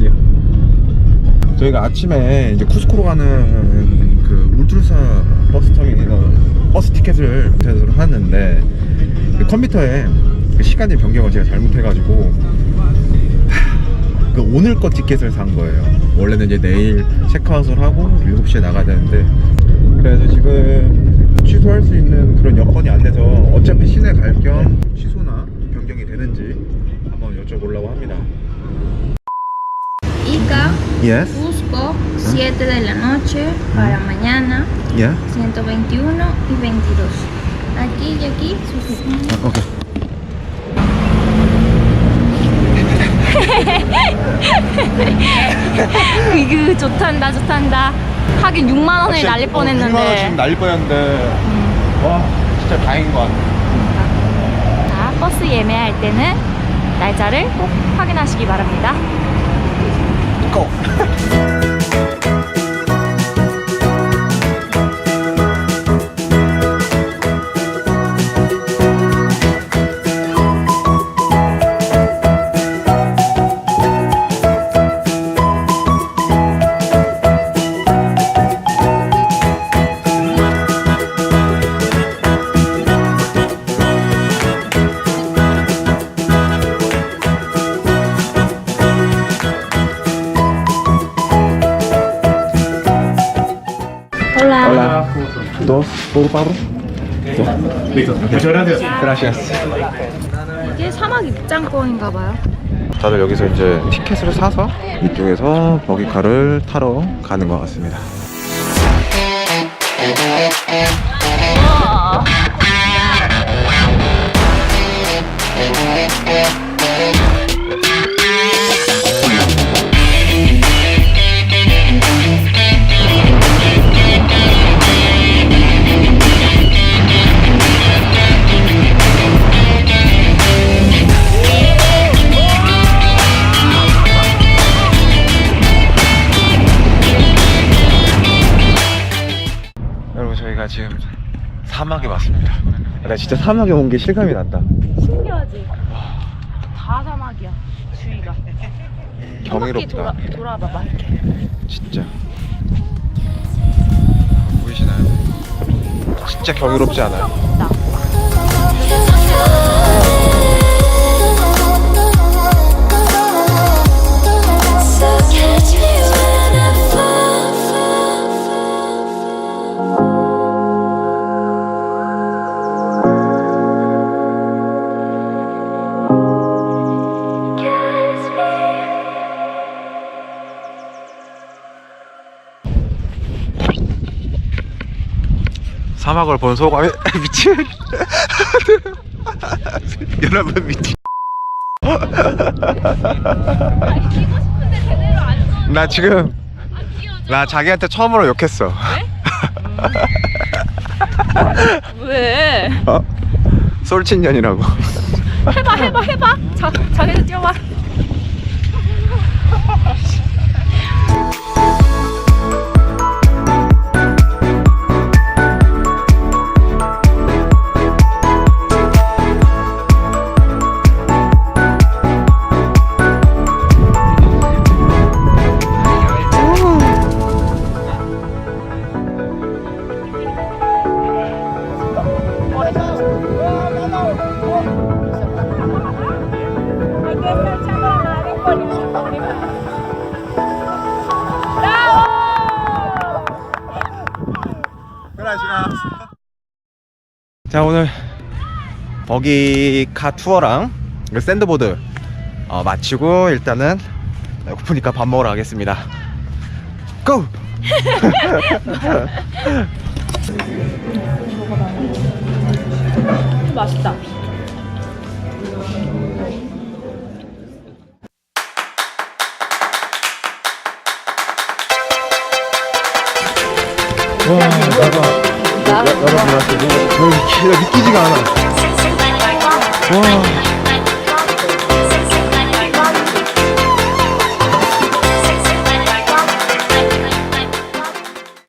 예. 저희가 아침에 이제 쿠스코로 가는 그 울트루사 버스 터미널 버스 티켓을 인터넷으로 하는데 그 컴퓨터에 그 시간의 변경을 제가 잘못해가지고 하, 그 오늘 거 티켓을 산 거예요. 원래는 이제 내일 체크아웃을 하고 7시에 나가야 되는데 그래서 지금 취소할 수 있는 그런 여건이 안 돼서 어차피 시내 갈 겸 취소나 변경이 되는지 한번 여쭤보려고 합니다. Yes. Cusco, 7 de la noche para mañana, Yeah. 121 y 22. Aquí y aquí, sus 오케이. 이그 좋단다 좋단다 하긴 6만 원을 날릴 뻔했는데 지금 날릴 뻔했는데 와 진짜 다행인 것 같아. 자, 버스 예매할 때는 날짜를 꼭 확인하시기 바랍니다 고. Dos, por favor. Listo. Muchas gracias. Gracias. 이게 사막 입장권인가 봐요 다들 여기서 이제 티켓을 사서 이쪽에서 버기카를 타러 가는 것 같습니다. 여러 분 저희가 지금 사막에 왔습니다. 나 진짜 사막에 온 게 실감이 난다. 신기하지? 다 사막이야 주위가 경이롭다. 돌아, 돌아봐봐 이렇게 진짜. 보이시나요? 진짜 경이롭지 않아요? 없다 사막을 본 소감이 미친. 여러분 미친. 나 지금 나 자기한테 처음으로 욕했어. 왜? 어? 솔친년이라고. 해봐 해봐 해봐 자, 자기도 뛰어봐 자 오늘 버기카 투어랑 그 샌드보드 어, 마치고 일단은 배고프니까 밥 먹으러 가겠습니다. 고! 맛있다 와 나가 여러분 나한테 저기 기가 믿기지가 않아. 와